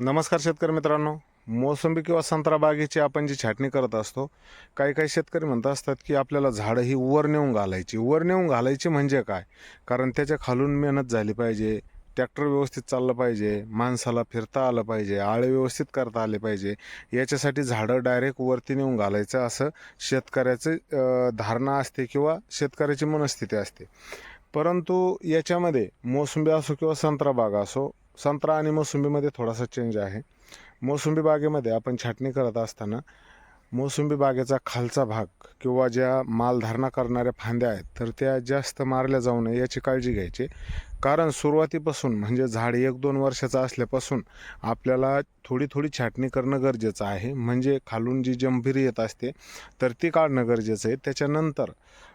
नमस्कार शेतकरी मित्रांनो. मोसंबी किंवा संत्रा बागेची आपण जी छाटणी करत असतो काही काही शेतकरी म्हणत असतात की आपल्याला झाडं ही वर नेऊन घालायची. वर नेऊन घालायची म्हणजे काय? कारण त्याच्या खालून मेहनत झाली पाहिजे ट्रॅक्टर व्यवस्थित चाललं पाहिजे माणसाला फिरता आलं पाहिजे आळे व्यवस्थित करता आले पाहिजे याच्यासाठी झाडं डायरेक्ट वरती नेऊन घालायचं असं शेतकऱ्याचं धारणा असते किंवा शेतकऱ्याची मनस्थिती असते. परंतु याच्यामध्ये मोसंबी असो किंवा संत्रा बाग असो संत्रा आणि मोसंबीमध्ये थोडासा चेंज आहे. मोसंबी बागेमध्ये आपण छाटणी करत असताना मोसंबी बागेचा खालचा भाग किंवा ज्या मालधारणा करणाऱ्या फांद्या आहेत तर त्या जास्त मारल्या जाऊ नये याची काळजी घ्यायची. कारण सुरुवातीपासून म्हणजे झाड एक दोन वर्षाचं असल्यापासून आपल्याला थोडी थोडी छाटणी करणं गरजेचं आहे. म्हणजे खालून जी जंभिरी येत असते तर ती काढणं गरजेचं आहे. त्याच्यानंतर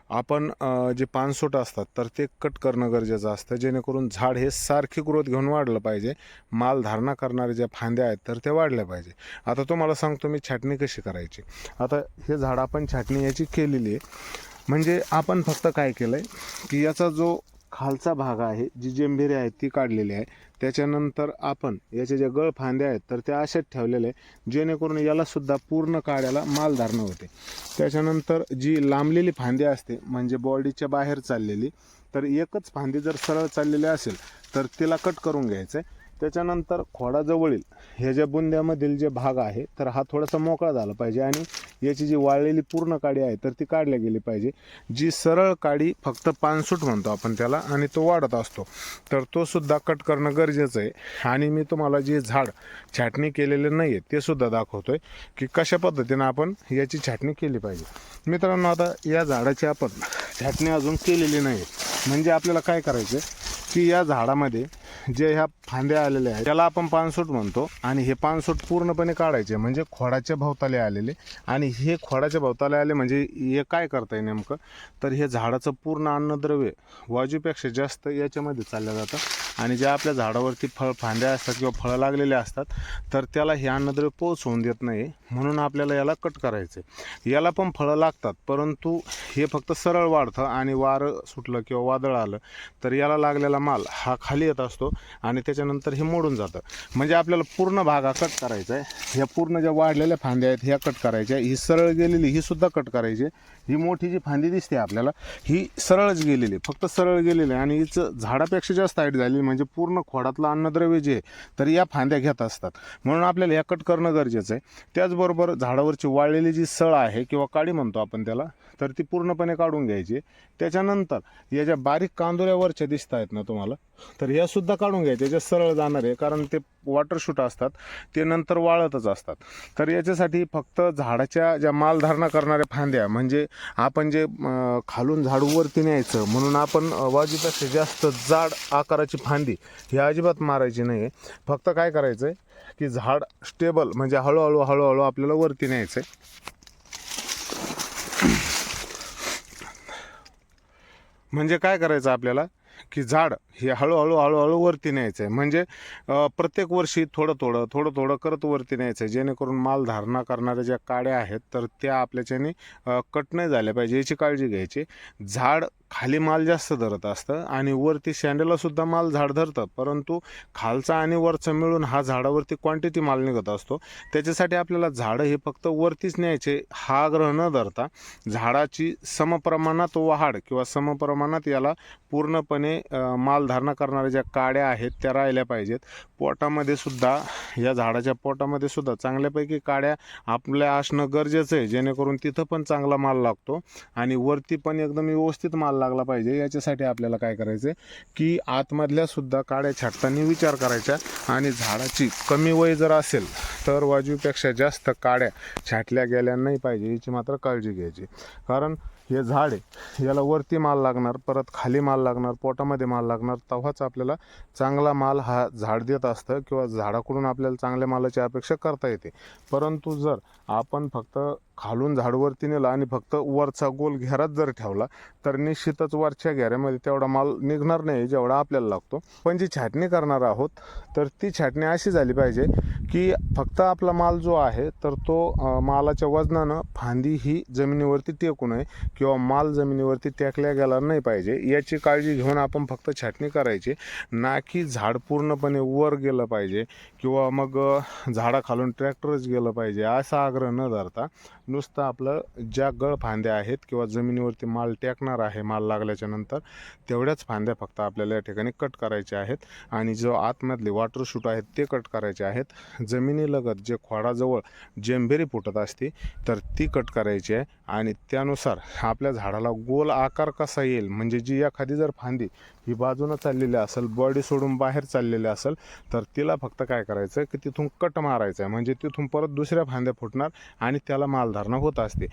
आपण जे पानसोट असतात तर ते कट करणं गरजेचं असतं जेणेकरून झाड हे सारखी ग्रोथ घेऊन वाढलं पाहिजे. माल धारणा करणारे ज्या फांद्या आहेत तर त्या वाढल्या पाहिजे. आता तुम्हाला सांगतो मी छाटणी कशी करायची. आता हे झाड आपण छाटणी याची केलेली आहे. म्हणजे आपण फक्त काय केलं आहे की याचा जो खालचा भाग आहे जी जेंभेरी आहे ती काढलेली आहे. त्याच्यानंतर आपण याचे जे गळ फांद्या आहेत तर त्या अशाच ठेवलेल्या आहे जेणेकरून यालासुद्धा पूर्ण काड्याला मालधारणं होते. त्याच्यानंतर जी लांबलेली फांदी असते म्हणजे बॉडीच्या बाहेर चाललेली तर एकच फांदी जर सरळ चाललेली असेल तर तिला कट करून घ्यायचं आहे त्याच्यानंतर खोडाजवळील ह्या ज्या बुंद्यामधील जे भाग आहे तर हा थोडासा मोकळा झाला पाहिजे आणि याची जी वाळलेली पूर्ण काडी आहे तर ती काढल्या गेली पाहिजे. जी सरळ काडी फक्त पानसूट म्हणतो आपण त्याला आणि तो वाढत असतो. तर तो सुद्धा कट करणं गरजेचं आहे. आणि मी तुम्हाला जे झाड छाटणी केलेले नाही आहे ते सुद्धा दाखवतोय की कशा पद्धतीनं आपण याची छाटणी केली पाहिजे. मित्रांनो आता या झाडाची आपण छाटणी अजून केलेली नाही म्हणजे आपल्याला काय करायचं की या झाडामध्ये जे ह्या फांद्या आलेल्या आहेत त्याला आपण पानसूट म्हणतो. आणि हे पानसूट पूर्णपणे काढायचे म्हणजे खोडाच्या भोवताले आलेले. आणि हे खोडाच्या भोवताले आले म्हणजे हे काय करताय नेमकं? तर हे झाडाचं पूर्ण अन्नद्रव्य वाजूपेक्षा जास्त याच्यामध्ये चाललं जातं. आणि ज्या आपल्या झाडावरती फळ फांद्या असतात किंवा फळं लागलेले असतात तर त्याला हे अन्नद्रव्य होऊन देत नाही. म्हणून आपल्याला याला कट करायचं आहे याला पण फळं लागतात परंतु हे फक्त सरळ वाढतं आणि वारं सुटलं किंवा वादळ आलं तर याला लागलेला माल हा खाली येत असतो आणि त्याच्यानंतर हे मोडून जातं. म्हणजे आपल्याला पूर्ण भाग हा कट करायचा आहे ह्या पूर्ण ज्या वाढलेल्या फांद्या आहेत ह्या कट करायच्या. ही सरळ गेलेली ही सुद्धा कट करायची. ही मोठी जी फांदी दिसते आपल्याला ही सरळच गेलेली फक्त सरळ गेलेली. आहे आणि हिचं झाडापेक्षा जास्त हाईट झाली म्हणजे पूर्ण खोडातलं अन्नद्रव्य जे आहे तर या फांद्या घेत असतात. म्हणून आपल्याला या कट करणं गरजेचं आहे. त्याचबरोबर झाडावरची वाळलेली जी सळ आहे किंवा काडी म्हणतो आपण त्याला तर ती पूर्णपणे काढून घ्यायची त्याच्यानंतर या ज्या बारीक कांदोऱ्यावरच्या दिसत आहेत ना तुम्हाला तर ह्या सुद्धा काढून घ्यायच्या ज्या सरळ जाणार आहे कारण ते वॉटर शूट असतात ते नंतर वाळतच असतात. तर याच्यासाठी फक्त झाडाच्या ज्या मालधारणा करणाऱ्या फांद्या म्हणजे आपण जे खालून झाडूवरती न्यायचं म्हणून आपण वाजीपेक्षा जास्त जाड आकाराची फांदी ही अजिबात मारायची नाही आहे फक्त काय करायचं आहे की झाड स्टेबल म्हणजे हळूहळू हळूहळू आपल्याला वरती न्यायचं आहे म्हणजे काय करायचं आपल्याला? की झाड हे हळूहळू हळूहळू वरती न्यायचं आहे म्हणजे प्रत्येक वर्षी थोडं थोडं थोडं थोडं करत वरती न्यायचं आहे जेणेकरून माल धारणा करणाऱ्या ज्या काड्या आहेत तर त्या आपल्याच्याने कट नाही झाल्या पाहिजे याची काळजी घ्यायची. झाड खाली माल जास्त धरत असतं आणि वरती शँडेला सुद्धा माल झाड धरतं परंतु खालचा आणि वरचा मिळून हा झाडावरती क्वांटिटी माल निघत असतो. त्याच्यासाठी आपल्याला झाडं हे फक्त वरतीच न्यायचे हा आग्रह न धरता झाडाची समप्रमाणात वाढ किंवा समप्रमाणात याला पूर्णपणे मालधारणा करणाऱ्या ज्या काड्या आहेत त्या राहिल्या पाहिजेत. पोटामध्ये सुद्धा या झाडाच्या पोटामध्ये सुद्धा चांगल्यापैकी काड्या आपल्या असणं गरजेचं आहे. जेणेकरून तिथं पण चांगला माल लागतो आणि वरती पण एकदम व्यवस्थित माल लागला पाहिजे. याच्यासाठी आपल्याला काय करायचं की आतमधल्या सुद्धा काड्या छाटताना विचार करायचा आणि झाडाची कमी वय जर असेल तर वाजवीपेक्षा जास्त काड्या छाटल्या गेल्या नाही पाहिजे. याची मात्र काळजी घ्यायची. कारण हे झाड आहे याला वरती माल लागणार परत खाली माल लागणार पोटामध्ये माल लागणार तेव्हाच आपल्याला चांगला माल हा झाड देत असतं किंवा झाडाकडून आपल्याला चांगल्या मालाची अपेक्षा करता येते. परंतु जर आपण फक्त खालून झाडवरती नेलं आणि फक्त वरचा गोल घेरात जर ठेवला तर निश्चितच वरच्या घेऱ्यामध्ये तेवढा माल निघणार नाही जेवढा आपल्याला लागतो. पण जी छाटणी करणार आहोत तर ती छाटणी अशी झाली पाहिजे की फक्त आपला माल जो आहे तर तो मालाच्या वजनानं फांदी ही जमिनीवरती टेकू नये किंवा माल जमिनीवरती टेकल्या गेला नाही पाहिजे. याची काळजी घेऊन आपण फक्त छाटणी करायची. ना की झाड पूर्णपणे वर गेलं पाहिजे किंवा मग झाडाखालून ट्रॅक्टरच गेलं पाहिजे असा आग्रह न धरता नुसतं आपलं ज्या गळ फांद्या आहेत किंवा जमिनीवरती माल टेकणार आहे माल लागल्याच्या नंतर तेवढ्याच फांद्या फक्त आपल्याला या ठिकाणी कट करायच्या आहेत. आणि जो आतमधले वॉटर शूट आहेत ते कट करायचे आहेत. जमिनीलगत जे खोडाजवळ जेंबेरी फुटत असते तर ती कट करायची आहे. आणि त्यानुसार आपल्या झाडाला गोल आकार कसा येईल? म्हणजे जी एखादी जर फांदी ही बाजूनं चाललेली असेल बॉडी सोडून बाहेर चाललेली असेल तर तिला फक्त काय करायचं आहे की तिथून कट मारायचं आहे म्हणजे तिथून परत दुसऱ्या फांद्या फुटणार आणि त्याला मालधारणा होत असते.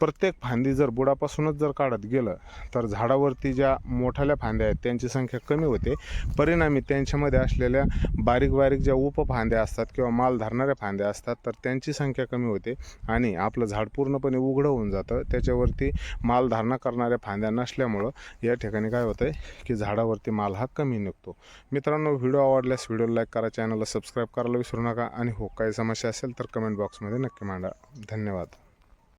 प्रत्येक फांदी जर बुडापासूनच जर काढत गेलं तर झाडावरती ज्या मोठ्याल्या फांद्या आहेत त्यांची संख्या कमी होते. परिणामी त्यांच्यामध्ये असलेल्या बारीक बारीक ज्या उपफांद्या असतात किंवा माल धरणाऱ्या फांद्या असतात तर त्यांची संख्या कमी होते आणि आपलं झाड पूर्णपणे उघडं होऊन जातं. त्याच्यावरती माल धारणा करणाऱ्या फांद्या नसल्यामुळं या ठिकाणी काय होतं आहे की झाडावरती माल हा कमी निघतो. मित्रांनो व्हिडिओ आवडल्यास व्हिडिओ लाईक करा चॅनलला सबस्क्राईब करायला विसरू नका. आणि हो काही समस्या असेल तर कमेंट बॉक्समध्ये नक्की मांडा. धन्यवाद.